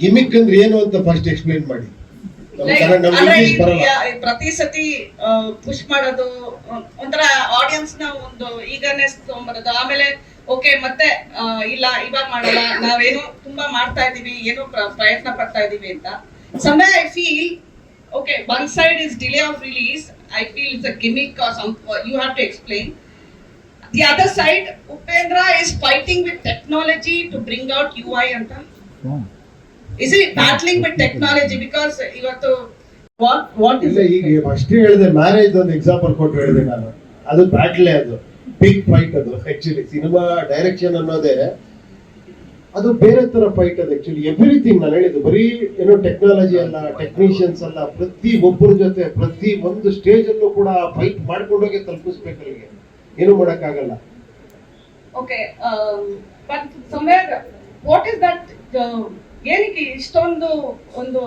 Gimmick ಅಂದ್ರೆ ಏನು ಅಂತ ಫಸ್ಟ್ ಎಕ್ಸ್ಪ್ಲೈನ್ ಮಾಡಿ. ಪ್ರತಿ ಸತಿ ಪುಷ್ ಮಾಡೋದು ಒಂಥರ ಆಡಿಯನ್ಸ್ನ ಒಂದು ಈಗರ್ನೆಸ್ ತಗೊಂಡ್ಬರೋದು ಆಮೇಲೆ ಓಕೆ ಮತ್ತೆ ಇಲ್ಲ ಇವಾಗ ಮಾಡಲ್ಲ ನಾವೇನು ತುಂಬಾ ಮಾಡ್ತಾ ಇದೀವಿ ಏನೋ ಪ್ರಯತ್ನ ಪಡ್ತಾ ಇದೀವಿ ಅಂತ. ಸಮಯ I feel okay one side is delay of release I feel it's a gimmick some you have to explain the other side Upendra is fighting with technology to bring out you I ಅಂತ. Is it battling with technology because ಇವತ್ತು what what is ಈಗ first ಹೇಳಿದೆ marriage ಒಂದು example ಕೊಟ್ಟು ಹೇಳಿದೆ ನಾನು. ಅದು battle ಅದು. ಬಿಗ್ ಫೈಟ್ ಅದು ಆಕ್ಚುಲಿ ಸಿನಿಮಾ ಡೈರೆಕ್ಷನ್ ಅನ್ನೋದೇ ಅದು ಬೇರೆ ತರ ಫೈಟ್ ಅದು ಆಕ್ಚುಲಿ ಎವ್ರಿಥಿಂಗ್ ನಾನು ಹೇಳಿದ್ದು ಬರೀ ಏನೋ ಟೆಕ್ನಾಲಜಿ ಅಲ್ಲ ಟೆಕ್ನಿಷಿಯನ್ಸ್ ಅಲ್ಲ ಪ್ರತಿ ಒಬ್ಬರ ಜೊತೆ ಪ್ರತಿ ಒಂದು ಸ್ಟೇಜ್ ಅಲ್ಲೂ ಕೂಡ ಫೈಟ್ ಮಾಡ್ಕೊಂಡೋಗಿ ತಲುಪಿಸ್ಬೇಕು ಅಲ್ಲಿಗೆ ಏನು ಮಾಡೋಕ್ಕಾಗಲ್ಲ. Okay but somewhere what is that ಏನಕ್ಕೆ ಇಷ್ಟೊಂದು ಒಂದು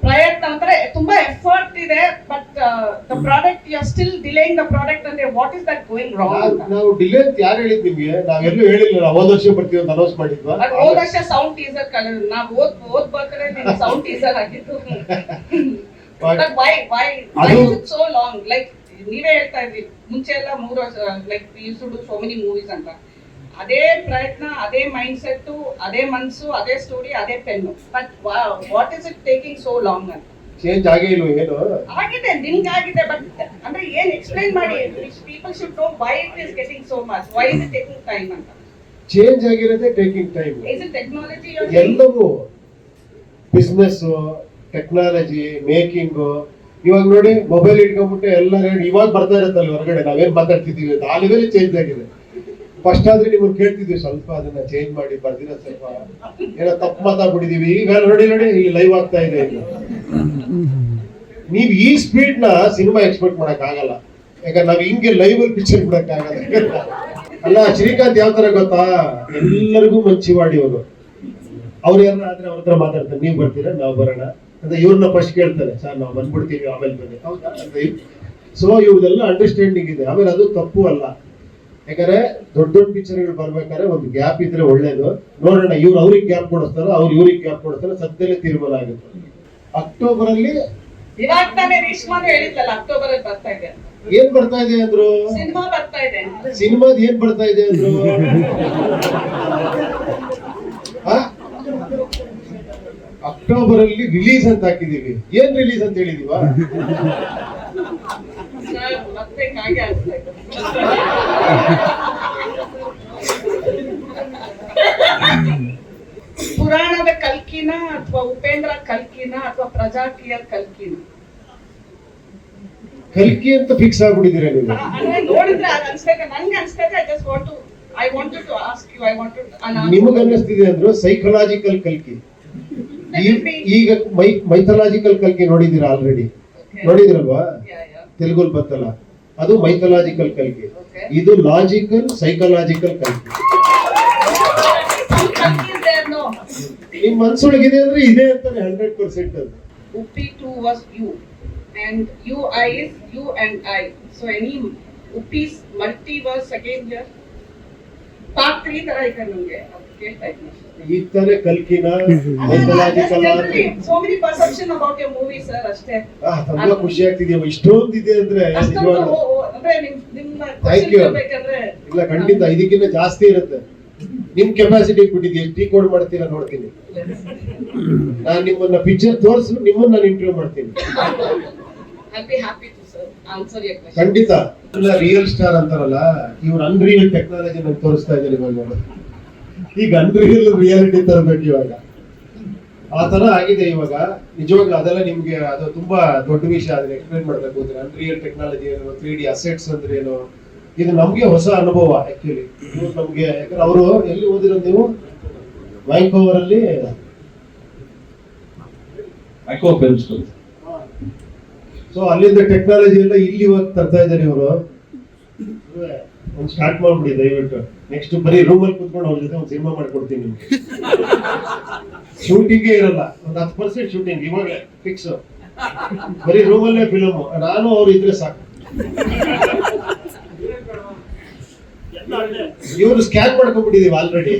ಪ್ರಯತ್ನ ಅಂದ್ರೆ ತುಂಬಾ ಎಫರ್ಟ್ ಇದೆ but the product you are still delaying the product ಅಂದ್ರೆ what is that going wrong ನಾವು ಡಿಲೇ ಅಂತ ಯಾರು ಹೇಳಿದ್ ನಾವು ನಾವೆಲ್ಲೂ ಹೇಳಿಲ್ಲ ನಾವು ಹೋದ ವರ್ಷ ಬರ್ತೀವಿ ಅಂತ ಅನೌನ್ಸ್ ಮಾಡಿದ್ವಾ? ಹೋದ ವರ್ಷ ಸೌಂಡ್ ಟೀಸರ್ ನಾವು ಓದ್ ಓದ್ ನಿಮ್ಗೆ ಸೌಂಡ್ ಟೀಸರ್ ಆಗಿತ್ತು but why why why is so long like ನೀವೇ ಹೇಳ್ತಾ ಇದ್ರಿ ಮುಂಚೆ ಎಲ್ಲ ಮೂರು ವರ್ಷ like you to do so many movies ಅಂತ. ಅದೇ ಪ್ರಯತ್ನ ಅದೇ ಮೈಂಡ್ ಸೆಟ್ ಅದೇ ಮನ್ಸು ಅದೇ ಸ್ಟೋರಿ ಅದೇ pen but what is it taking so long ಅಂತ? ಚೇಂಜ್ ಆಗೇ ಇಲ್ಲ ಏನು? ಆಗಿದೆ ನಿಮ್ಗೆ ಆಗಿದೆ ಬಟ್ ಅಂದ್ರೆ ಏನ್ ಎಕ್ಸ್ಪ್ಲೈನ್ ಮಾಡಿ? People should know why it is getting so much why is taking time ಅಂತ. Change ಆಗಿರೋದೇ taking time is it technology ಎಲ್ಲವೂ ಬಿಸ್ನೆಸ್ ಟೆಕ್ನಾಲಜಿ ಮೇಕಿಂಗ್ ಇವಾಗ ನೋಡಿ ಮೊಬೈಲ್ ಇಟ್ಕೊಂಡ್ಬಿಟ್ಟು ಎಲ್ಲ ಇವಾಗ ಬರ್ತಾ ಇರುತ್ತಲ್ಲ ಹೊರಗಡೆ ನಾವೇನ್ ಮಾತಾಡ್ತಿದೀವಿ ಆ ಲೆವೆಲ್ ಚೇಂಜ್ ಆಗಿದೆ. ಫಸ್ಟ್ ಆದ್ರೆ ನೀವು ಕೇಳ್ತಿದ್ವಿ ಸ್ವಲ್ಪ ಅದನ್ನ ಚೇಂಜ್ ಮಾಡಿ ಬರ್ದಿರ ಸ್ವಲ್ಪ. ಏನೋ ತಪ್ಪು ಮಾತಾಡ್ಬಿಟ್ಟಿದೀವಿ ಈಗ ನೋಡಿ ನೋಡಿ ಇಲ್ಲಿ ಲೈವ್ ಆಗ್ತಾ ಇದೆ ಈಗ ನೀವು ಈ ಸ್ಪೀಡ್ನ ಸಿನಿಮಾ ಎಕ್ಸ್ಪೆಕ್ಟ್ ಮಾಡಕ್ ಆಗಲ್ಲ. ಯಾಕಂದ್ರೆ ನಾವ್ ಹಿಂಗೆ ಲೈವ್ ಅಲ್ಲಿ ಪಿಕ್ಚರ್ ಬಿಡಕ್ ಆಗಲ್ಲ. ಅಲ್ಲ, ಶ್ರೀಕಾಂತ್ ಯಾವ ತರ ಗೊತ್ತಾ? ಎಲ್ಲರಿಗೂ ಮಂಚಿವಾಡಿ ಅವರು. ಅವ್ರು ಯಾರು ಆದ್ರೆ ಅವ್ರ ಹತ್ರ ಮಾತಾಡ್ತಾರೆ. ನೀವು ಬರ್ತೀರಾ? ನಾವು ಬರೋಣ. ಅಂತ ಇವ್ರನ್ನ ಫಸ್ಟ್ ಕೇಳ್ತಾರೆ. ಸರ್, ನಾವು ಬಂದ್ಬಿಡ್ತೀವಿ, ಆಮೇಲೆ ಬನ್ನಿ. ಹೌದಾ? ಸೊ ಇವ್ರದೆಲ್ಲ ಅಂಡರ್ಸ್ಟ್ಯಾಂಡಿಂಗ್ ಇದೆ. ಆಮೇಲೆ ಅದು ತಪ್ಪು ಅಲ್ಲ. ಯಾಕಂದ್ರೆ ದೊಡ್ಡ ದೊಡ್ಡ ಪಿಕ್ಚರ್ಗಳು ಬರ್ಬೇಕಾದ್ರೆ ಒಂದು ಗ್ಯಾಪ್ ಇದ್ರೆ ಒಳ್ಳೇದು. ನೋಡೋಣ ಇವ್ರು ಅವ್ರಿಗೆ ಗ್ಯಾಪ್ ಕೊಡಿಸ್ತಾರೋ ಅವ್ರು ಇವ್ರಿಗೆ ಗ್ಯಾಪ್ ಕೊಡಿಸ್ತಾರ ಸದ್ಯದಲ್ಲೇ ತೀರ್ಮಾನ ಆಗುತ್ತೆ. ಅಕ್ಟೋಬರ್ ಅಲ್ಲಿ ಇವಾಗ ತಾನೇ ರೇಷ್ಮಾನು ಹೇಳಿದ್ಲಲ್ಲ ಅಕ್ಟೋಬರ್ ಅಲ್ಲಿ ಬರ್ತಾ ಇದೆ ಅಂತ. ಏನ್ ಬರ್ತಾ ಇದೆ ಅಂದ್ರು? ಸಿನಿಮಾ ಬರ್ತಾ ಇದೆ ಸಿನಿಮಾದ ಏನ್ ಬರ್ತಾ ಇದೆ ಅಂದ್ರು? ಅಕ್ಟೋಬರ್ ಅಲ್ಲಿ ರಿಲೀಸ್ ಅಂತ ಹಾಕಿದೀವಿ. ಏನ್ ರಿಲೀಸ್ ಅಂತ ಹೇಳಿದೀವ ಸರ್, ಮತ್ತೆ ಹಾಗೆ ಆಗ್ತಾ ಇದೆ ಪುರಾಣದ ಕಲ್ಕಿನ ಅಥವಾ ಉಪೇಂದ್ರ ಕಲ್ಕಿನ ಅಥವಾ ಪ್ರಜಾಕೀಯ ಕಲ್ಕಿನ? ಕಲ್ಕಿ ಅಂತ ಫಿಕ್ಸ್ ಆಗ್ಬಿಟ್ಟಿದ್ದೀರಾ ನೀವು? ನೋಡಿದ್ರೆ ಅದು ಅನ್ಸ್ಬೇಕು ನನ್ಗೆ ಅನ್ಸ್ಬೇಕು I just want to I wanted to ask you I wanted ನಿಮಗೆ ಅನ್ನಿಸ್ತಿದೆ ಅಂದ್ರು ಸೈಕಲಾಜಿಕಲ್ ಕಲ್ಕಿ. ಈಗ ಮೈ ಮೈಥಲಾಜಿಕಲ್ ಕಲ್ಕಿ ನೋಡಿದೀರಾ ಆಲ್ರೆಡಿ ನೋಡಿದಿರಲ್ವಾ? ತೆಲುಗು ಬರ್ತಲ್ಲ ಅದು ಮೈಥಲಾಜಿಕಲ್ ಕಲಿಕೆ ಇದು ಲಾಜಿಕಲ್ ಸೈಕಲಾಜಿಕಲ್ ಕಲ್ಕಿ ನಿಮ್ ಮನ್ಸೊಳಗಿದೆ ಅಂದ್ರೆ ಇದೆ ಅಂತಾನೆ ಹಂಡ್ರೆಡ್ ಪರ್ಸೆಂಟ್ ಅದು Uppi to was you and you is you and I. So any any multiverse again here. Part 3 ತರ ಈಗ ನಮ್ಗೆ ಅದು ಕೇಳ್ತಾ ಇದ್ದೀನಿ. ಈಗ ತಾನೇ ಕಲ್ಕಿನ Just mythological generally, so many perception about your movie, sir, ಅಷ್ಟೇ. ತುಂಬಾ ಖುಷಿ ಆಗ್ತಿದ್ಯಾ ಇಷ್ಟೊಂದು ಇದೆ ಅಂದ್ರೆ Thank question ಇಲ್ಲ ಖಂಡಿತ ಇದಕ್ಕಿಂತ ಜಾಸ್ತಿ ಇರುತ್ತೆ. ನಿಮ್ ಕೆಪಾಸಿಟಿ ಬಿಟ್ಟಿದ್ದೆ ಟೀಕೋಡ್ ಕೋಡ್ ಮಾಡ್ತೀರಾ ನೋಡ್ತೀನಿ. ನಾನ್ ನಿಮ್ಮನ್ನ ಪಿಕ್ಚರ್ ತೋರಿಸು ನಿಮ್ಮನ್ನ ನಾನು ಇಂಟರ್ವ್ಯೂ ಮಾಡ್ತೀನಿ. ಖಂಡಿತ. ರಿಯಲ್ ಸ್ಟಾರ್ ಅಂತಾರಲ್ಲ ಇವ್ರು ಅನ್ರಿಯಲ್ ಟೆಕ್ನಾಲಜಿ ನಂಗೆ ತೋರಿಸ್ತಾ ಇದ್ದೀನಿ ಇವಾಗ ಈಗ ಹಿಲ್ ರಿಯಾಲಿಟಿ ತರಬೇಕು ಇವಾಗ. ಆ ತರ ಆಗಿದೆ ಇವಾಗ. ನಿಜವಾಗ್ಲೂ ಅದೆಲ್ಲ ನಿಮ್ಗೆ ಅದು ತುಂಬಾ ದೊಡ್ಡ ವಿಷಯ ಅದನ್ನ ಎಕ್ಸ್ಪ್ಲೇನ್ ಮಾಡ್ಬೇಕು ಅಂದ್ರೆ ಅನ್ರಿಯಲ್ ಟೆಕ್ನಾಲಜಿ ಏನು ತ್ರೀ ಡಿ ಅಸೆಟ್ಸ್ ಅಂದ್ರೆ ಏನು ಇದು ನಮ್ಗೆ ಹೊಸ ಅನುಭವ ಆಕ್ಚುಲಿ ನಮ್ಗೆ ಯಾಕಂದ್ರೆ ಅವರು ಎಲ್ಲಿ ಓದಿರೋದು ನೀವು? ವ್ಯಾಂಕೋವರ್ ಅಲ್ಲಿ? ಸೊ ಅಲ್ಲಿಂದ ಟೆಕ್ನಾಲಜಿ ಎಲ್ಲ ಇಲ್ಲಿ ಇವಾಗ ತರ್ತಾ ಇದ್ದಾರೆ ಇವರು. ಒಂದು ಸ್ಟಾರ್ಟ್ ಮಾಡ್ಬಿಡಿ ದಯವಿಟ್ಟು. ನೆಕ್ಸ್ಟ್ ಬರೀ ರೂಮಲ್ಲಿ ಕುತ್ಕೊಂಡು ಅವ್ರ ಜೊತೆ ಒಂದು ಸಿನಿಮಾ ಮಾಡ್ಕೊಡ್ತೀನಿ ನಿಮ್ಗೆ. ಶೂಟಿಂಗೇ ಇರಲ್ಲ. ಒಂದು ಹತ್ತು ಪರ್ಸೆಂಟ್ ಶೂಟಿಂಗ್ ಇವಾಗ ಫಿಕ್ಸ್ ಬರೀ ರೂಮಲ್ಲೇ ಫಿಲಮ್ ನಾನು ಅವ್ರು ಇದ್ರೆ ಸಾಕು. ಇವರು ಸ್ಕ್ಯಾನ್ ಮಾಡ್ಕೊಂಡ್ಬಿಟ್ಟಿದೀವಿ ಆಲ್ರೆಡಿ